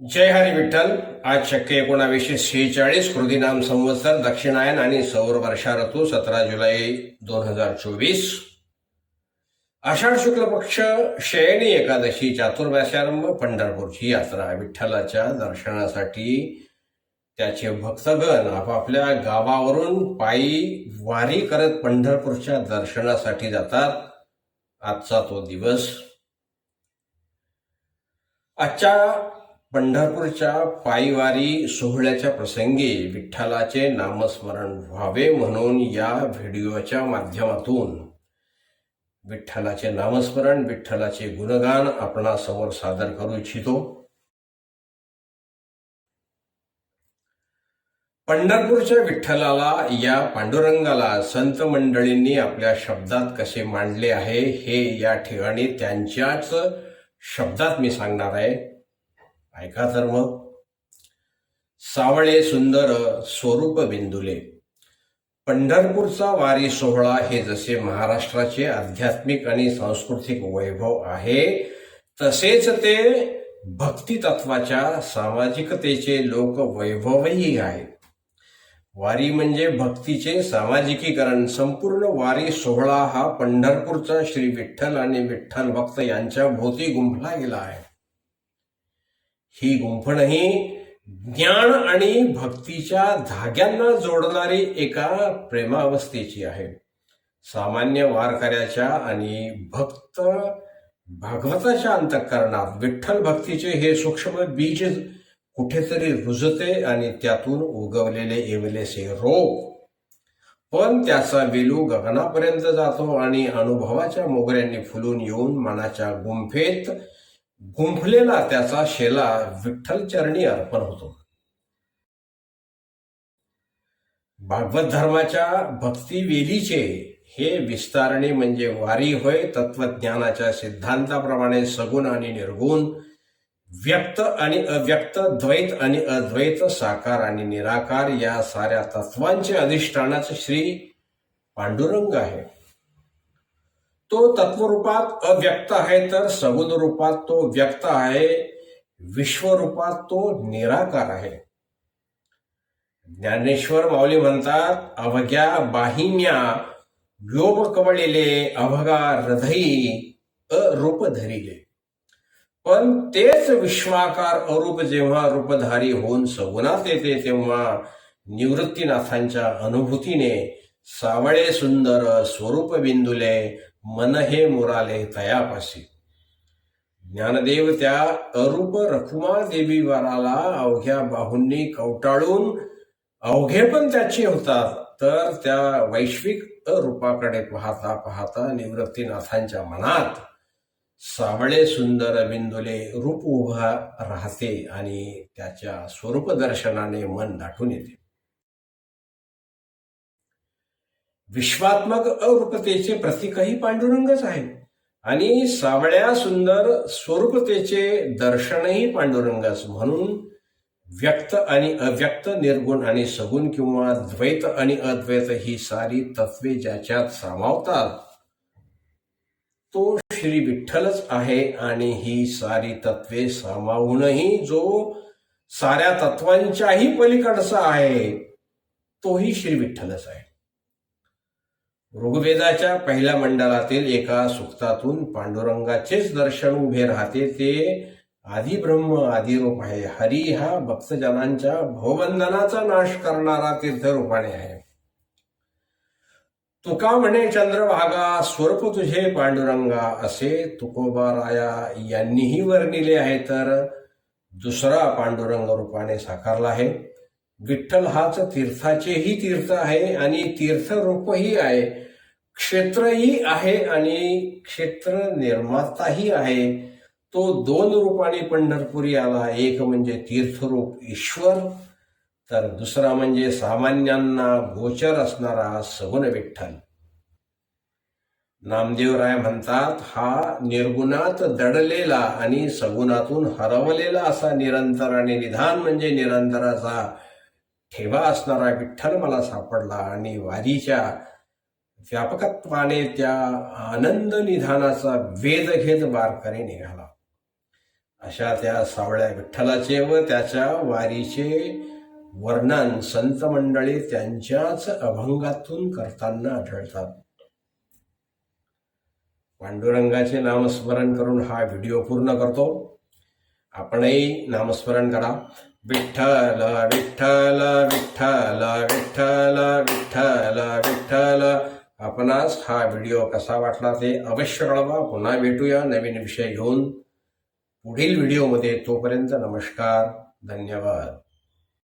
जय हरी विठ्ठल. आज शक्य एकोणावीसशे शेहेचाळीस कृतीनाम संवत्सर दक्षिणायन आणि सौर वर्षा ऋतू सतरा जुलै दोन हजार चोवीस. आषाढ शुक्ल पक्ष शयनी एकादशी चातुर्मास्यारंभ पंढरपूरची यात्रा विठ्ठलाच्या दर्शनासाठी. त्याचे भक्तगण आपापल्या गावावरून पायी वारी करत पंढरपूरच्या दर्शनासाठी जातात. आजचा तो दिवस. आजच्या पंढरपूरच्या पायीवारी सोहळ्याच्या प्रसंगी विठ्ठलाचे नामस्मरण व्हावे म्हणून या व्हिडिओच्या माध्यमातून विठ्ठलाचे नामस्मरण विठ्ठलाचे गुणगान आपणासमोर सादर करू इच्छितो. पंढरपूरच्या विठ्ठलाला या पांडुरंगाला संत मंडळींनी आपल्या शब्दात कसे मांडले आहे हे या ठिकाणी त्यांच्याच शब्दात मी सांगणार आहे. ऐका तर मग. सावळे सुंदर स्वरूप बिंदुले. पंढरपूरचा वारी सोहळा हे जसे महाराष्ट्राचे आध्यात्मिक आणि सांस्कृतिक वैभव आहे तसेच ते भक्ती तत्वाच्या सामाजिकतेचे लोक वैभवही आहे. वारी म्हणजे भक्तीचे सामाजिकीकरण. संपूर्ण वारी सोहळा हा पंढरपूरचा श्री विठ्ठल आणि विठ्ठल भक्त यांच्या भोवती गुंफला गेला आहे. ही गुंफणही ज्ञान आणि भक्तीच्या धाग्यांना जोडणारी एका प्रेमावस्थेची आहे. सामान्य वारकऱ्याच्या आणि भक्त भागवताच्या अंतकरणात विठ्ठल भक्तीचे हे सूक्ष्म बीज कुठेतरी रुजते आणि त्यातून उगवलेले एवलेसे रोप पण त्याचा वेलू गगनापर्यंत जातो आणि अनुभवाच्या मोगऱ्यांनी फुलून येऊन मनाच्या गुंफेत गुंफलेला त्याचा शेला विठ्ठल चरणी अर्पण होतो. भागवत धर्माच्या भक्ती वेलीचे हे विस्तारणे म्हणजे वारी होय तत्वज्ञानाच्या सिद्धांताप्रमाणे सगुण आणि निर्गुण व्यक्त आणि अव्यक्त द्वैत आणि अद्वैत साकार आणि निराकार या साऱ्या तत्वांचे अधिष्ठानाचे श्री पांडुरंग आहे. तो तत्वरूपात अव्यक्त आहे तर सगुण रूपात तो व्यक्त आहे विश्वरूपात तो निराकार आहे. ज्ञानेश्वर माऊली म्हणतात अवघ्या बाहिम्या योग कवळलेले अवघा हृदयी अरूप धरिले पण तेच विश्वाकार अरूप जेव्हा रूपधारी होऊन सगुणात येते तेव्हा निवृत्तीनाथांच्या अनुभूतीने सावळे सुंदर स्वरूप बिंदुले मन हे मुराले तयापाशी. ज्ञानदेव त्या अरूप रखुमा देवी वराला अवघ्या बाहूंनी कवटाळून अवघे पण त्याचे होतात. तर त्या वैश्विक अरूपाकडे पाहता पाहता निवृत्तीनाथांच्या मनात सावळे सुंदर बिंदुले रूप उभा राहते आणि त्याच्या स्वरूप दर्शनाने मन दाटून येते. विश्वात्मक अरूपतेचे प्रतीकही पांडुरंगच आहे आणि सावळ्या सुंदर स्वरूपतेचे दर्शनही पांडुरंगच म्हणून व्यक्त आणि अव्यक्त निर्गुण आणि सगुण किंवा द्वैत आणि अद्वैत ही सारी तत्वे ज्याच्यात सामावतात. तो श्री विठ्ठलच आहे आणि ही सारी तत्वे सामावूनही जो साऱ्या तत्वांच्याही पलीकडचा आहे तोही श्री विठ्ठलच आहे. ऋग्वेदाच्या पहिल्या मंडळातील एका सुक्तातून पांडुरंगाचेच दर्शन उभे राहते ते आदिब्रह्म आदिरूप आहे हरी हा भक्तजनांच्या भवबंधनाचा नाश करणारा तीर्थरूपाने आहे. तुका म्हणे चंद्रभागा स्वरूप तुझे पांडुरंगा असे तुकोबाराया यांनीही वर्णिले आहे तर दुसरा पांडुरंग रूपाने साकारला आहे. विठ्ठल हाच तीर्थाचेही तीर्थ आहे आणि तीर्थरूपही आहे. क्षेत्रही आहे आणि क्षेत्र निर्माताही आहे. तो दोन रूपाने पंढरपुरी आला. एक म्हणजे तीर्थरूप ईश्वर तर दुसरा म्हणजे सामान्यांना गोचर असणारा सगुण विठ्ठल. नामदेवराय म्हणतात हा निर्गुणात दडलेला आणि सगुणातून हरवलेला असा निरंतर आणि निधान म्हणजे निरंतराचा ठेवा असणारा विठ्ठल मला सापडला आणि वारीच्या व्यापकत्वाने त्या आनंद निधानाचा वेध घेत वारकरी निघाला. अशा त्या सावळ्या विठ्ठलाचे व त्याच्या वारीचे वर्णन संत मंडळी त्यांच्याच अभंगातून करताना आढळतात. पांडुरंगाचे नामस्मरण करून हा व्हिडिओ पूर्ण करतो. आपणही नामस्मरण करा. विठ्ठल विठ्ठल विठ्ठल विठ्ठल विठ्ठल विठ्ठल आपणास हा व्हिडिओ कसा वाटला ते अवश्य कळवा. पुन्हा भेटूया नवीन विषय घेऊन. पुढील व्हिडिओमध्ये तोपर्यंत नमस्कार. धन्यवाद.